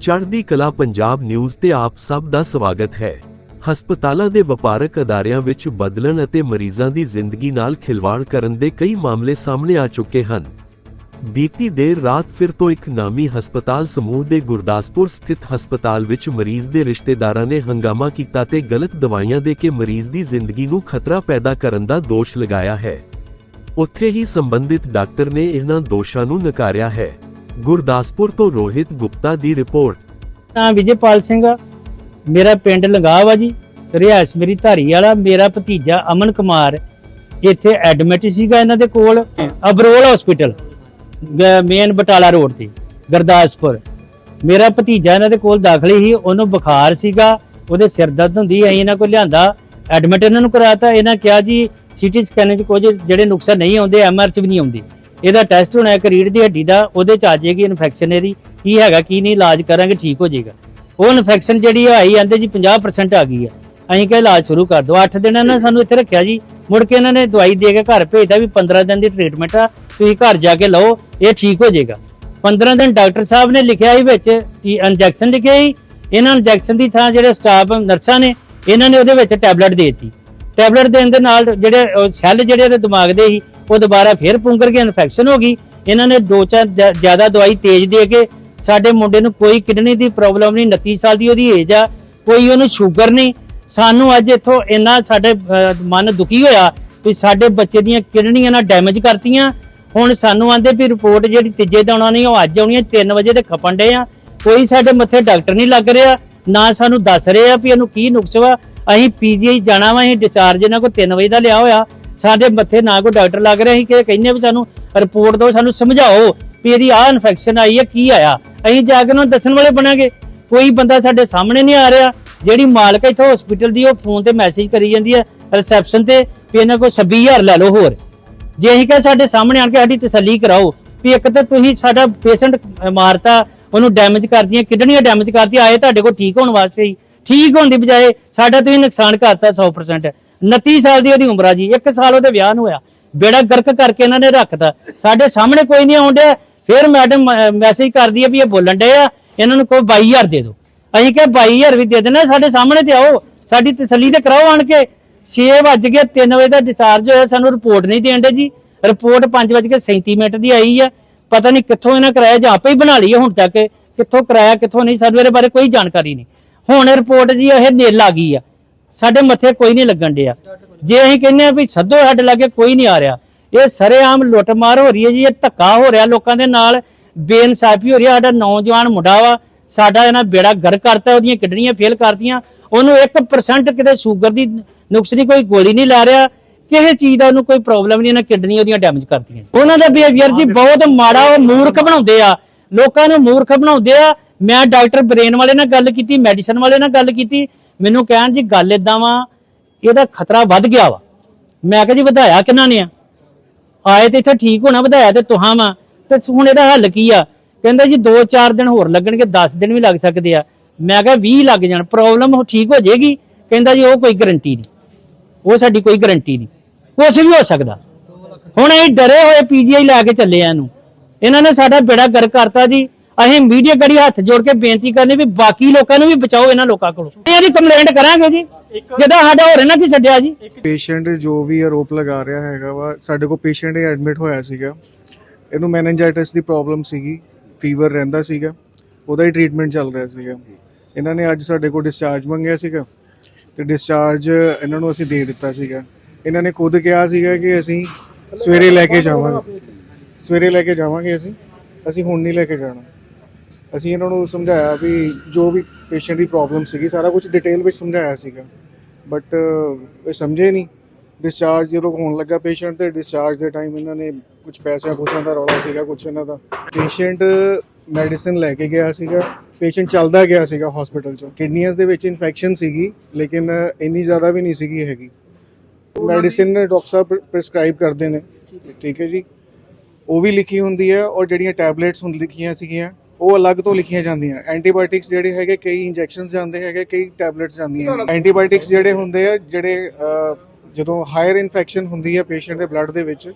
ਚੜ੍ਹਦੀ ਕਲਾ ਪੰਜਾਬ ਨਿਊਜ਼ ਤੇ ਆਪ ਸਭ ਦਾ ਸਵਾਗਤ ਹੈ। ਹਸਪਤਾਲਾਂ ਦੇ ਵਪਾਰਕ ਅਦਾਰਿਆਂ ਵਿੱਚ ਬਦਲਣ ਅਤੇ ਮਰੀਜ਼ਾਂ ਦੀ ਜ਼ਿੰਦਗੀ ਨਾਲ ਖਿਲਵਾੜ ਕਰਨ ਦੇ ਕਈ ਮਾਮਲੇ ਸਾਹਮਣੇ ਆ ਚੁੱਕੇ ਹਨ। ਬੀਤੀ ਦੇਰ ਰਾਤ ਫਿਰ ਤੋਂ ਇੱਕ ਨਾਮੀ ਹਸਪਤਾਲ ਸਮੂਹ ਦੇ ਗੁਰਦਾਸਪੁਰ ਸਥਿਤ ਹਸਪਤਾਲ ਵਿੱਚ ਮਰੀਜ਼ ਦੇ ਰਿਸ਼ਤੇਦਾਰਾਂ ਨੇ ਹੰਗਾਮਾ ਕੀਤਾ ਤੇ ਗਲਤ ਦਵਾਈਆਂ ਦੇ ਕੇ ਮਰੀਜ਼ ਦੀ ਜ਼ਿੰਦਗੀ ਨੂੰ ਖਤਰਾ ਪੈਦਾ ਕਰਨ ਦਾ ਦੋਸ਼ ਲਗਾਇਆ ਹੈ। ਉੱਥੇ ਹੀ ਸੰਬੰਧਿਤ ਡਾਕਟਰ ਨੇ ਇਹਨਾਂ ਦੋਸ਼ਾਂ ਨੂੰ ਨਕਾਰਿਆ ਹੈ। ਗੁਰਦਾਸਪੁਰ ਤੋਂ ਰੋਹਿਤ ਗੁਪਤਾ ਦੀ ਰਿਪੋਰਟ ਤਾਂ ਵਿਜੇਪਾਲ ਸਿੰਘ ਆ। ਮੇਰਾ ਪਿੰਡ ਲੰਗਾਵਾ ਜੀ, ਰਿਹਾਇਸ਼ ਮੇਰੀ ਧਾਰੀ ਵਾਲਾ, ਮੇਰਾ ਭਤੀਜਾ ਅਮਨ ਕੁਮਾਰ, ਇੱਥੇ ਐਡਮਿਟ ਸੀਗਾ ਇਹਨਾਂ ਦੇ ਕੋਲ, Abrol hospital main Batala road ਤੇ, ਗੁਰਦਾਸਪੁਰ ਮੇਰਾ ਭਤੀਜਾ ਇਹਨਾਂ ਦੇ ਕੋਲ ਦਾਖਲ ਸੀ, ਉਹਨੂੰ ਬੁਖਾਰ ਸੀਗਾ, ਉਹਦੇ ਸਿਰ ਦਰਦ ਹੁੰਦੀ ਅਸੀਂ ਇਹਨਾਂ ਕੋਲ ਲਿਆਂਦਾ ਐਡਮਿਟ ਇਹਨਾਂ ਨੂੰ ਕਰਾਤਾ, ਇਹਨਾਂ ਕਿਹਾ ਜੀ ਸੀਟੀ ਸਕੈਨ ਚ ਕੁਝ ਜਿਹੜੇ ਨੁਕਸਾਨ ਨਹੀਂ ਆਉਂਦੇ ਐਮਆਰ ਚ ਵੀ ਨਹੀਂ ਆਉਂਦੇ ਇਹਦਾ ਟੈਸਟ ਹੋਣਾ ਇੱਕ ਰੀੜ ਦੀ ਹੱਡੀ ਦਾ, ਉਹਦੇ ਚ ਆ ਜਾਏਗੀ ਇਨਫੈਕਸ਼ਨ ਇਹਦੀ। ਕੀ ਹੈਗਾ, ਕੀ ਨਹੀਂ, ਇਲਾਜ ਕਰਾਂਗੇ, ਠੀਕ ਹੋ ਜਾਏਗਾ। ਉਹ ਇਨਫੈਕਸ਼ਨ ਜਿਹੜੀ ਆਈ ਜਾਂਦੇ ਜੀ 50% ਆ ਗਈ ਆ ਅਸੀਂ ਕਿਹਾ ਇਲਾਜ ਸ਼ੁਰੂ ਕਰ ਦਿਓ। 8 ਦਿਨ ਇਹਨਾਂ ਨੇ ਸਾਨੂੰ ਇੱਥੇ ਰੱਖਿਆ ਜੀ। ਮੁੜ ਕੇ ਇਹਨਾਂ ਨੇ ਦਵਾਈ ਦੇ ਕੇ ਘਰ ਭੇਜਦਾ ਵੀ 15 ਦਿਨ ਦੀ ਟ੍ਰੀਟਮੈਂਟ ਆ, ਤੁਸੀਂ ਘਰ ਜਾ ਕੇ ਲਓ, ਇਹ ਠੀਕ ਹੋ ਜਾਏਗਾ। 15 ਦਿਨ ਡਾਕਟਰ ਸਾਹਿਬ ਨੇ ਲਿਖਿਆ ਸੀ ਵਿੱਚ ਕਿ ਇੰਜੈਕਸ਼ਨ ਲਿਖਿਆ ਸੀ। ਇਹਨਾਂ ਇੰਜੈਕਸ਼ਨ ਦੀ ਥਾਂ ਜਿਹੜੇ ਸਟਾਫ ਨਰਸਾਂ ਨੇ, ਇਹਨਾਂ ਨੇ ਉਹਦੇ ਵਿੱਚ ਟੈਬਲੇਟ ਦੇ ਦਿੱਤੀ। ਟੈਬਲੇਟ ਦੇਣ ਦੇ ਨਾਲ ਜਿਹੜੇ ਸੈੱਲ ਜਿਹੜੇ ਇਹਦੇ ਦਿਮਾਗ ਦੇ ਸੀ ਉਹ ਦੁਬਾਰਾ ਫੇਰ ਪੁੰਗਰ ਕੇ ਇਨਫੈਕਸ਼ਨ ਹੋ ਗਈ। ਇਹਨਾਂ ਨੇ ਦੋ ਚਾਰ ਜ- ਜ਼ਿਆਦਾ ਦਵਾਈ ਤੇਜ਼ ਦੇ ਕੇ ਸਾਡੇ ਮੁੰਡੇ ਨੂੰ ਕੋਈ ਕਿਡਨੀ ਦੀ ਪ੍ਰੋਬਲਮ ਨਹੀਂ 29 ਸਾਲ ਦੀ ਉਹਦੀ ਏਜ ਆ, ਕੋਈ ਉਹਨੂੰ ਸ਼ੂਗਰ ਨਹੀਂ। ਸਾਨੂੰ ਅੱਜ ਇੱਥੋਂ ਇੰਨਾ ਸਾਡੇ ਮਨ ਦੁਖੀ ਹੋਇਆ ਵੀ ਸਾਡੇ ਬੱਚੇ ਦੀਆਂ ਕਿਡਨੀਆਂ ਨਾਲ ਡੈਮੇਜ ਕਰਤੀਆਂ। ਹੁਣ ਸਾਨੂੰ ਆਂਦੇ ਵੀ ਰਿਪੋਰਟ ਜਿਹੜੀ ਤੀਜੇ ਦਿਨ ਆਉਣੀ, ਉਹ ਅੱਜ ਆਉਣੀ ਹੈ 3 ਵਜੇ ਦੇ ਖਪਣ ਡੇ ਆ। ਕੋਈ ਸਾਡੇ ਮੱਥੇ ਡਾਕਟਰ ਨਹੀਂ ਲੱਗ ਰਿਹਾ, ਨਾ ਸਾਨੂੰ ਦੱਸ ਰਹੇ ਆ ਵੀ ਇਹਨੂੰ ਕੀ ਨੁਕਸ ਵਾ। ਅਸੀਂ ਪੀਜੀਆਈ ਜਾਣਾ ਵਾ, ਅਸੀਂ ਡਿਸਚਾਰਜ ਇਹਨਾਂ ਕੋਲ 3 ਵਜੇ ਦਾ ਲਿਆ ਹੋਇਆ। ਸਾਡੇ ਮੱਥੇ ਨਾ ਕੋਈ ਡਾਕਟਰ ਲੱਗ ਰਿਹਾ ਅਸੀਂ ਕਿ ਕਹਿੰਦੇ ਵੀ ਸਾਨੂੰ ਰਿਪੋਰਟ ਦਿਓ, ਸਾਨੂੰ ਸਮਝਾਓ ਵੀ ਇਹਦੀ ਆਹ ਇਨਫੈਕਸ਼ਨ ਆਈ ਹੈ, ਕੀ ਆਇਆ। ਅਸੀਂ ਜਾ ਕੇ ਉਹਨਾਂ ਨੂੰ ਦੱਸਣ ਵਾਲੇ ਬਣਾਂਗੇ। ਕੋਈ ਬੰਦਾ ਸਾਡੇ ਸਾਹਮਣੇ ਨਹੀਂ ਆ ਰਿਹਾ। ਜਿਹੜੀ ਮਾਲਕ ਇੱਥੇ ਹਸਪੀਟਲ ਦੀ, ਉਹ ਫੋਨ ਤੇ ਮੈਸੇਜ ਕਰੀ ਜਾਂਦੀ ਹੈ ਰਿਸੈਪਸ਼ਨ ਤੇ ਵੀ ਇਹਨਾਂ ਕੋਲ 26000 ਲੈ ਲਓ ਹੋਰ। ਜੇ ਅਸੀਂ ਕਹੇ ਸਾਡੇ ਸਾਹਮਣੇ ਆਣ ਕੇ ਸਾਡੀ ਤਸੱਲੀ ਕਰਾਓ, ਵੀ ਇੱਕ ਤਾਂ ਤੁਸੀਂ ਸਾਡਾ ਪੇਸ਼ੈਂਟ ਮਾਰਤਾ, ਉਹਨੂੰ ਡੈਮੇਜ ਕਰਦੀਆਂ, ਕਿਡਨੀਆਂ ਡੈਮੇਜ ਕਰਦੀਆਂ, ਆਏ ਤੁਹਾਡੇ ਕੋਲ ਠੀਕ ਹੋਣ ਵਾਸਤੇ ਹੀ। ਠੀਕ ਹੋਣ ਦੀ ਬਜਾਏ ਸਾਡਾ ਤੁਸੀਂ ਨੁਕਸਾਨ ਕਰਤਾ 100% 29 ਸਾਲ ਦੀ ਉਹਦੀ ਉਮਰ ਆ ਜੀ, ਇੱਕ ਸਾਲ ਉਹਦੇ ਵਿਆਹ ਨੂੰ ਹੋਇਆ। ਬੇੜਾ ਗਰਕ ਕਰਕੇ ਇਹਨਾਂ ਨੇ ਰੱਖਤਾ। ਸਾਡੇ ਸਾਹਮਣੇ ਕੋਈ ਨਹੀਂ ਆਉਂਦਿਆ ਫਿਰ ਮੈਡਮ ਮੈਸੇਜ ਕਰਦੀ ਹੈ ਵੀ ਇਹ ਬੋਲਣ ਡੇ ਆ। ਇਹਨਾਂ ਨੂੰ ਕੋਈ 22000 ਦੇ ਦਿਓ। ਅਸੀਂ ਕਿਹਾ 22000 ਵੀ ਦੇ ਦੇਣਾ, ਸਾਡੇ ਸਾਹਮਣੇ ਤੇ ਆਓ। ਸਾਡੀ ਤਸੱਲੀ ਤੇ ਕਰਾਓ ਆਣ ਕੇ। 6 ਵੱਜ ਕੇ 3 ਵਜੇ ਦਾ ਡਿਸਚਾਰਜ ਹੋਇਆ, ਸਾਨੂੰ ਰਿਪੋਰਟ ਨਹੀਂ ਦੇਣ ਦੇ ਜੀ। ਰਿਪੋਰਟ 5 ਵੱਜ ਕੇ 37 ਮਿੰਟ ਦੀ ਆਈ ਆ। ਪਤਾ ਨਹੀਂ ਕਿੱਥੋਂ ਇਹਨਾਂ ਕਰਾਇਆ ਜਾਂ ਆਪੇ ਹੀ ਬਣਾ ਲਈ ਹੁਣ ਤੱਕ। ਕਿੱਥੋਂ ਕਰਾਇਆ, ਕਿੱਥੋਂ ਨਹੀਂ ਸਾਨੂੰ ਇਹਦੇ ਬਾਰੇ ਕੋਈ ਜਾਣਕਾਰੀ ਨਹੀਂ। ਹੁਣ ਰਿਪੋਰਟ ਜੀ, ਇਹ ਨਿਲ ਆ ਗਈ ਆ। ਸਾਡੇ ਮੱਥੇ ਕੋਈ ਨਹੀਂ ਲੱਗਣ ਡਿਆ। ਜੇ ਅਸੀਂ ਕਹਿੰਦੇ ਆ ਵੀ ਸੱਦੋ ਸਾਡੇ ਲਾਗੇ ਕੋਈ ਨਹੀਂ ਆ ਰਿਹਾ, ਇਹ ਸਰੇਆਮ ਲੁੱਟਮਾਰ ਹੋ ਰਹੀ ਹੈ ਜੀ, ਇਹ ਧੱਕਾ ਹੋ ਰਿਹਾ ਲੋਕਾਂ ਦੇ ਨਾਲ, ਬੇਇਨਸਾਫੀ ਹੋ ਰਹੀ ਹੈ, ਸਾਡਾ ਨੌਜਵਾਨ ਮੁੰਡਾ ਵਾ, ਸਾਡਾ ਇਹਨਾਂ ਬੇੜਾ ਗਰ ਕਰਤਾ, ਉਹਦੀਆਂ ਕਿਡਨੀਆਂ ਫੇਲ ਕਰਤੀਆਂ, ਉਹਨੂੰ 1% ਕਿਤੇ ਸ਼ੂਗਰ ਦੀ ਨੁਕਸ ਦੀ ਕੋਈ ਗੋਲੀ ਨਹੀਂ ਲੈ ਰਿਹਾ, ਕਿਸੇ ਚੀਜ਼ ਦਾ ਉਹਨੂੰ ਕੋਈ ਪ੍ਰੋਬਲਮ ਨਹੀਂ, ਇਹਨਾਂ ਕਿਡਨੀ ਉਹਦੀਆਂ ਡੈਮੇਜ ਕਰਤੀਆਂ। ਉਹਨਾਂ ਦਾ ਬਿਹੇਵੀਅਰ ਜੀ ਬਹੁਤ ਮਾੜਾ ਉਹ ਮੂਰਖ ਬਣਾਉਂਦੇ ਆ, ਲੋਕਾਂ ਨੂੰ ਮੂਰਖ ਬਣਾਉਂਦੇ ਆ। ਮੈਂ ਡਾਕਟਰ ਬ੍ਰੇਨ ਵਾਲੇ ਨਾਲ ਗੱਲ ਕੀਤੀ, ਮੈਡੀਸਨ ਵਾਲੇ ਨਾਲ ਗੱਲ ਕੀਤੀ ਮੈਨੂੰ ਕਹਿਣ ਜੀ ਗੱਲ ਇਦਾਂ ਵਾ, ਇਹਦਾ ਖਤਰਾ ਵੱਧ ਗਿਆ ਵਾ। ਮੈਂ ਕਿਹਾ ਜੀ ਵਧਾਇਆ ਕਿਹਨਾਂ ਨੇ ਆ? ਆਏ ਤੇ ਇੱਥੇ ਠੀਕ ਹੋਣਾ, ਵਧਾਇਆ ਤੇ ਤੁਹਾਂ ਵਾ। ਤੇ ਹੁਣ ਇਹਦਾ ਹੱਲ ਕੀ ਆ? ਕਹਿੰਦਾ ਜੀ 2-4 ਦਿਨ ਹੋਰ ਲੱਗਣਗੇ 10 ਦਿਨ ਵੀ ਲੱਗ ਸਕਦੇ ਆ। ਮੈਂ ਕਿਹਾ 20 ਲੱਗ ਜਾਣ, ਪ੍ਰੋਬਲਮ ਠੀਕ ਹੋ ਜਾਏਗੀ? ਕਹਿੰਦਾ ਜੀ ਉਹ ਕੋਈ ਗਰੰਟੀ ਨਹੀਂ। ਉਹ ਸਾਡੀ ਕੋਈ ਗਰੰਟੀ ਨਹੀਂ। ਕੁਛ ਵੀ ਹੋ ਸਕਦਾ। ਹੁਣ ਇਹ ਡਰੇ ਹੋਏ ਪੀਜੀਆਈ ਲੈ ਕੇ ਚੱਲੇ ਆ ਇਹਨੂੰ। ਇਹਨਾਂ ਨੇ ਸਾਡਾ ਬੇੜਾ ਗਰ ਕਰਤਾ ਜੀ। ਅਸੀਂ ਮੀਡੀਆ ਗੜੀ ਹੱਥ ਜੋੜ ਕੇ ਬੇਨਤੀ ਕਰਨੀ ਵੀ ਬਾਕੀ ਲੋਕਾਂ ਨੂੰ ਵੀ ਬਚਾਓ ਇਹਨਾਂ ਲੋਕਾਂ ਕੋਲੋਂ। ਇਹਦੀ ਕੰਪਲੇਂਟ ਕਰਾਂਗੇ ਜੀ। ਜਿਹਦਾ ਸਾਡਾ ਹੋਰ ਇਹਨਾਂ ਕੀ ਛੱਡਿਆ ਜੀ? ਪੇਸ਼ੈਂਟ ਜੋ ਵੀ ਆਰੋਪ ਲਗਾ ਰਿਹਾ ਹੈਗਾ ਵਾ, ਸਾਡੇ ਕੋਲ ਪੇਸ਼ੈਂਟ ਇਹ ਐਡਮਿਟ ਹੋਇਆ ਸੀਗਾ। ਇਹਨੂੰ ਮੈਨੇਜਾਈਟਿਸ ਦੀ ਪ੍ਰੋਬਲਮ ਸੀਗੀ ਫੀਵਰ ਰਹਿੰਦਾ ਸੀਗਾ, ਉਹਦਾ ਹੀ ਟ੍ਰੀਟਮੈਂਟ ਚੱਲ ਰਿਹਾ ਸੀਗਾ। ਇਹਨਾਂ ਨੇ ਅੱਜ ਸਾਡੇ ਕੋਲ ਡਿਸਚਾਰਜ ਮੰਗਿਆ ਸੀਗਾ ਤੇ ਡਿਸਚਾਰਜ ਇਹਨਾਂ ਨੂੰ ਅਸੀਂ ਦੇ ਦਿੱਤਾ ਸੀਗਾ। ਇਹਨਾਂ ਨੇ ਖੁਦ ਕਿਹਾ ਸੀਗਾ ਕਿ ਅਸੀਂ ਸਵੇਰੇ ਲੈ ਕੇ ਜਾਵਾਂਗੇ। ਸਵੇਰੇ ਲੈ ਕੇ ਜਾਵਾਂਗੇ ਅਸੀਂ ਅਸੀਂ ਹੁਣ ਨਹੀਂ ਲੈ ਕੇ ਜਾਣਾ। ਅਸੀਂ ਇਹਨਾਂ ਨੂੰ ਸਮਝਾਇਆ ਵੀ ਜੋ ਵੀ ਪੇਸ਼ੈਂਟ ਦੀ ਪ੍ਰੋਬਲਮ ਸੀਗੀ ਸਾਰਾ ਕੁਝ ਡਿਟੇਲ ਵਿੱਚ ਸਮਝਾਇਆ ਸੀਗਾ। ਬਟ ਇਹ ਸਮਝੇ ਨਹੀਂ। ਡਿਸਚਾਰਜ ਜਦੋਂ ਹੋਣ ਲੱਗਾ ਪੇਸ਼ੈਂਟ ਤੇ ਡਿਸਚਾਰਜ ਦੇ ਟਾਈਮ ਇਹਨਾਂ ਨੇ ਕੁਝ ਪੈਸਿਆਂ ਪੂਸਿਆਂ ਦਾ ਰੌਲਾ ਸੀਗਾ ਕੁਝ ਇਹਨਾਂ ਦਾ। ਪੇਸ਼ੈਂਟ ਮੈਡੀਸਿਨ ਲੈ ਕੇ ਗਿਆ ਸੀਗਾ। ਪੇਸ਼ੈਂਟ ਚੱਲਦਾ ਗਿਆ ਸੀਗਾ ਹਸਪੀਟਲ ਚੋਂ। ਕਿਡਨੀਆਂ ਦੇ ਵਿੱਚ ਇਨਫੈਕਸ਼ਨ ਸੀਗੀ ਲੇਕਿਨ ਇੰਨੀ ਜ਼ਿਆਦਾ ਵੀ ਨਹੀਂ ਸੀਗੀ ਹੈਗੀ। ਮੈਡੀਸਿਨ ਡਾਕਟਰ ਸਾਹਿਬ ਪ੍ਰੈਸਕ੍ਰਾਈਬ ਕਰਦੇ ਨੇ। ਠੀਕ ਹੈ। ਜੀ। ਉਹ ਵੀ ਲਿਖੀ ਹੁੰਦੀ ਹੈ ਔਰ ਜਿਹੜੀਆਂ ਟੈਬਲੇਟਸ ਹੁੰਦ ਲਿਖੀਆਂ ਸੀਗੀਆਂ ਉਹ ਅਲੱਗ ਤੋਂ ਲਿਖੀਆਂ ਜਾਂਦੀਆਂ। ਐਂਟੀਬਾਇਓਟਿਕਸ ਜਿਹੜੇ ਹੈਗੇ ਕਈ ਇੰਜੈਕਸ਼ਨਸ ਜਾਂਦੇ ਹੈਗੇ ਕਈ ਟੈਬਲੇਟਸ ਜਾਂਦੀਆਂ ਐਂਟੀਬਾਇਓਟਿਕਸ ਜਿਹੜੇ ਹੁੰਦੇ ਆ ਜਿਹੜੇ ਜਦੋਂ ਹਾਇਰ ਇਨਫੈਕਸ਼ਨ ਹੁੰਦੀ ਹੈ ਪੇਸ਼ੈਂਟ ਦੇ ਬਲੱਡ ਦੇ ਵਿੱਚ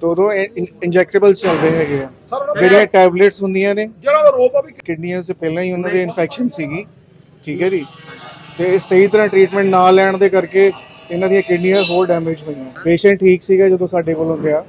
ਤਾਂ ਉਦੋਂ ਇੰਜੈਕਟੇਬਲਸ ਚੱਲਦੇ ਹੈਗੇ ਆ। ਜਿਹੜੀਆਂ ਟੈਬਲੇਟਸ ਹੁੰਦੀਆਂ ਨੇ ਜਿਹੜਾ ਦਾ ਰੋਪ ਆ ਵੀ ਕਿਡਨੀਆਂ ਸੇ ਪਹਿਲਾਂ ਹੀ ਉਹਨਾਂ ਦੀ ਇਨਫੈਕਸ਼ਨ ਸੀਗੀ। ਠੀਕ ਹੈ ਜੀ? ਤੇ ਸਹੀ ਤਰ੍ਹਾਂ ਟ੍ਰੀਟਮੈਂਟ ਨਾ ਲੈਣ ਦੇ ਕਰਕੇ ਇਹਨਾਂ ਦੀਆਂ ਕਿਡਨੀਆਂ ਹੋਰ ਡੈਮੇਜ ਹੋਈਆਂ। ਪੇਸ਼ੈਂਟ ਠੀਕ ਸੀਗਾ ਜਦੋਂ ਸਾਡੇ ਕੋਲੋਂ ਗਿਆ।